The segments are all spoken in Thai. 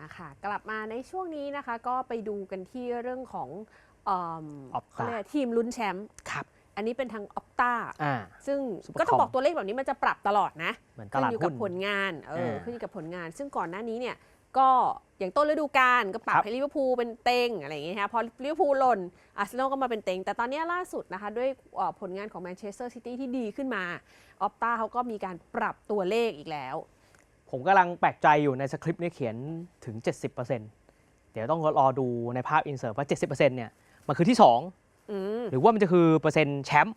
มาค่ะ กลับมาในช่วงนี้นะคะก็ไปดูกันที่เรื่องของเอิ่ม Opta เขาเรียกทีมลุ้นแชมป์ครับ อันนี้เป็นทางออ t ตาอ่า ซึ่ง Supercom ก็ต้องบอกตัวเลขแบบนี้มันจะปรับตลอดนะ เหมือนตขึ้นลาดอยู่กัหุ้บนผลงาน เออ อ่าขึ้นอยู่กับผลงาน ซึ่งก่อนหน้านี้เนี่ย ก็อย่างต้นฤดูกาลก็ปรับครับให้ลิเวอร์พูลเป็นเต็งอะไรอย่างเงี้ยฮะพอลิเวอร์พูลหล่นอาร์เซนอลก็มาเป็นเต็ง แต่ตอนนี้ล่าสุดนะคะ ด้วยเอ่อผลงานของแมนเชสเตอร์ซิตี้ที่ดีขึ้นมา ออ t ตาเขาก็มีการปรับตัวเลขอีกแล้ว ผมกำลังแปลกใจอยู่ในสคริปต์นี้เขียนถึง 70%เดี๋ยวต้องรอดูในภาพอินเสิร์ตว่า 70%เนี่ยมันคือที่อืม2หรือว่ามันจะคือเปอร์เซ็นต์แชมป์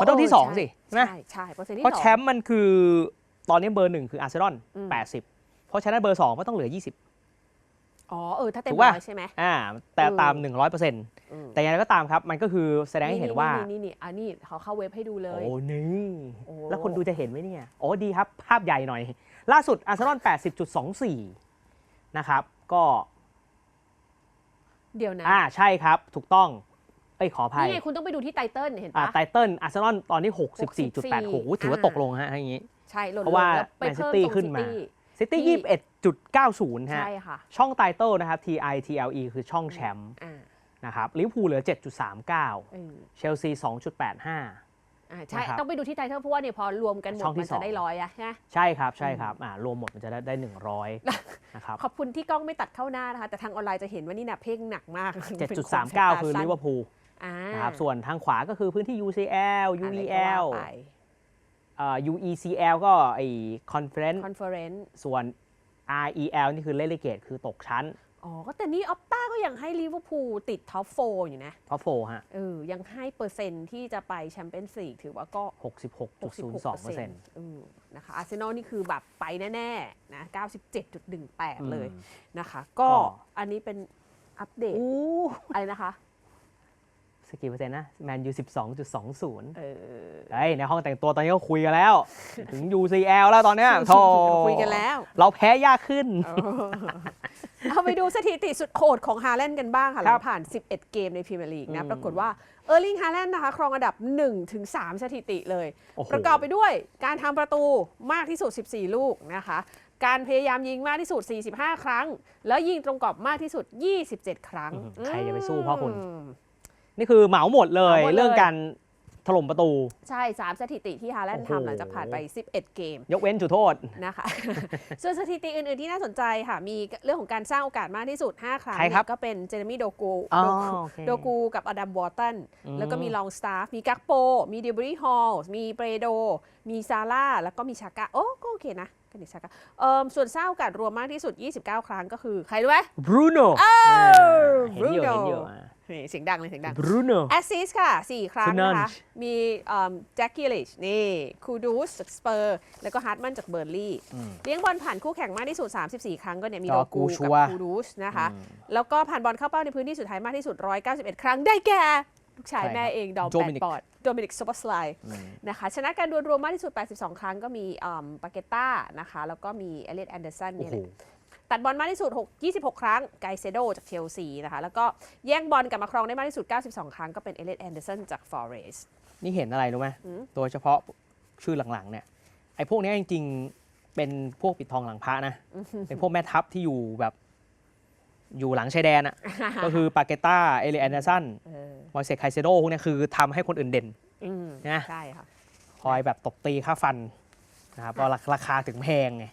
มันต้องที่เสองสิใช่ไหมใช่ใช่เปอร์เซ็นต์ที่เพราะสองแชมป์มันคือตอนนี้เบอร์หนึ่งคืออาร์เซนอลอืม80 เพราะฉะนั้นเบอร์ 2 ก็ต้องเหลือ 20 อ๋อเออถ้าเต็มถูกป่ะร้อยใช่ไหม อ่าแต่เออตาม100%อืมแต่อย่างไรก็ตามครับ มันก็คือแสดงให้เห็นว่า นี่นี่อันนี้เขาเข้าเว็บให้ดูเลย โอ้นี่โอ้ แล้วคนดูจะเห็นไหมเนี่ย โอ้ดีครับ ภาพใหญ่หน่อย ล่าสุดอาร์เซนอล80.24 นะครับ ก็เดี๋ยวนะอ่าใช่ครับ ถูกต้อง เอ้ยขออภัยนี่ไงคุณต้องไปดูที่ไตเติ้ลเห็นอ่าปะ ไตเติ้ลอาร์เซนอลตอนนี้ 64 64.8โอ้โหถือว่าอ่า ตกลงฮะอย่างนี้ ใช่หล่นเพราะว่าลงแล้วไป Man เพิ่ม City ตรงขึ้นมา City ซิตี้ที่21.90ฮะ ใช่ค่ะช่องไตเติลนะครับ TI TLE คือช่องแชมป์อ่านะครับลิเวอร์พูลเหลือเอ7.39อเชลซี 2.85 อ่าใช่ นะครับต้องไปดูที่ไตเติ้ลเพราะว่าเนี่ยพอรวมกันหมดช่องที่มันสอจะง ได้ร้อยอะใช่ไหม ใช่ครับใช่ครับอ่ารวมหมดมันจะได้ได้ 100 นะครับ ขอบคุณที่กล้องไม่ตัดเข้าหน้านะคะ แต่ทางออนไลน์จะเห็นว่านี่นะเพ่งหนักมากเป็นคนสายต7.39 คือสั้นลิเวอร์พูลอ่านะครับส่วนทางขวาก็คือพื้นที่ UCL อะไรก็ UEL ว่าไป เอ่อ UECL ก็ไอ Conference คอนเฟอเรนซ์ส่วน REL นี่คือเลเลเกตคือตกชั้น อ๋อ ก็แต่นี่ออปต้าก็ยังให้ลิเวอร์พูลติดท็อปโฟอยู่นะท็อปโฟฮะเออยังให้เปอร์เซ็นต์ที่จะไปแชมเปี้ยนส์ลีกถือว่าก็ 66.02%อืมนะคะอาร์เซนอลนี่คือแบบไปแน่ๆนะ97.18 เลยนะคะ ก็ก็อันนี้เป็นอัปเดตอู้อะไรนะคะ สกกี่เปอร์เซ็นต์นะแมนยู12.20เออเฮ้ยในห้องแต่งตัวตอนนี้ก็คุยกันแล้ว ถึง UCL แล้วตอนเนี้ยโธ่คุยกันแล้ว เราแพ้ยากขึ้น เออเอาไปดูสถิติสุดโหดของฮาแลนด์กันบ้างค่ะหครัลับงผ่าน 11 เกมในพรีเมียร์ลีกนะอืมปรากฏว่าเออร์ลิงฮาแลนด์นะคะ ครองอันดับ1ถึง3สถิติเลยโอ้โหประกอบไปด้วยการทำประตูมากที่สุด 14 ลูกนะคะการพยายามยิงมากที่สุด 45 ครั้ง แล้วยิงตรงกรอบมากที่สุด 27 ครั้งอื้อหือใครจะไปสู้พ่อคุณอืม นี่คือเหมาหมดเลยเหมาหมดเลย เรื่องการถล่มประตู ใช่3สถิติที่ฮาแลนด์โอ้โห ทำหลังจากผ่านไป 11 เกม ยกเว้นจุดโทษ นะคะ ส่วนสถิติอื่น ๆ ที่น่าสนใจค่ะ มีเรื่องของการสร้างโอกาสมากที่สุด 5 ครั้งใครครับ เนี่ยก็เป็นเจเรมี่โดกูอ๋อโดกูโอเค โดกูกับอดัมวอร์ตัน อืม แล้วก็มีลองสตาฟ มีกักโป มีเดบรีฮอล มีเปรโด มีซาร่า แล้วก็มีชากา โอ้ ก็โอเคนะกันดิชากาเอ่อส่วนสร้างโอกาสรวมมากที่สุด 29 ครั้งก็คือ ใครรู้ไหม บรูโน่อเห็นอยู่ Bruno เห็นอยู่ นี่เสียงดังเลยเสียงดังบรูโน่แอสซิสค่ะ 4 ครั้งนะคะ Fernandes มีแจ็คกี้ลิชนี่คูดูสจากสเปอร์ แล้วก็ฮาร์ดมันจากเบอร์ลี่เลี้ยงบอลผ่านคู่แข่งมากที่สุด 34 ครั้งก็เนี่ยมีก็โดกูกูชักับวร์ คูดูสนะคะอืมแล้วก็ผ่านบอลเข้าเป้าในพื้นที่สุดท้ายมากที่สุด 191 ครั้งได้แก่ ลูกชายใครครับแม่เองดอมแปด Dominic ปอดโดมินิกซ o ป s สไลนะคะชนะการดวลรวมมากที่สุด 82 ครั้งก็มีปาเกต้านะคะแล้วก็มีเอเลียตแอนเดอร์สันโอ้เนี่ยโห แหละ ตัดบอลมากที่สุด6 26 ครั้งไกเซโดจากเชลซีนะคะแล้วก็แย่งบอลกลับมาครองได้มากที่สุด 92 ครั้งก็เป็นเอเลียตแอนเดอร์สันจากฟอเรสนี่เห็นอะไรรู้ไหมอืมโดยเฉพาะชื่อหลังๆเนี่ยไอ้พวกเนี้ยจริงๆเป็นพวกปิดทองหลังพระนะ เป็นพวกแม่ทัพที่อยู่แบบอยู่หลังชายแดนอะ ก็คือปาเกต้า เอเลแอนเดอร์สันเออมอยเซคไคเซโดพวกเนี้ยคือทำให้คนอื่นเด่นอืมนะใช่ค่ะคอยแบบตบตีค่าฟันนะครับเพราะราคาถึงแพงไง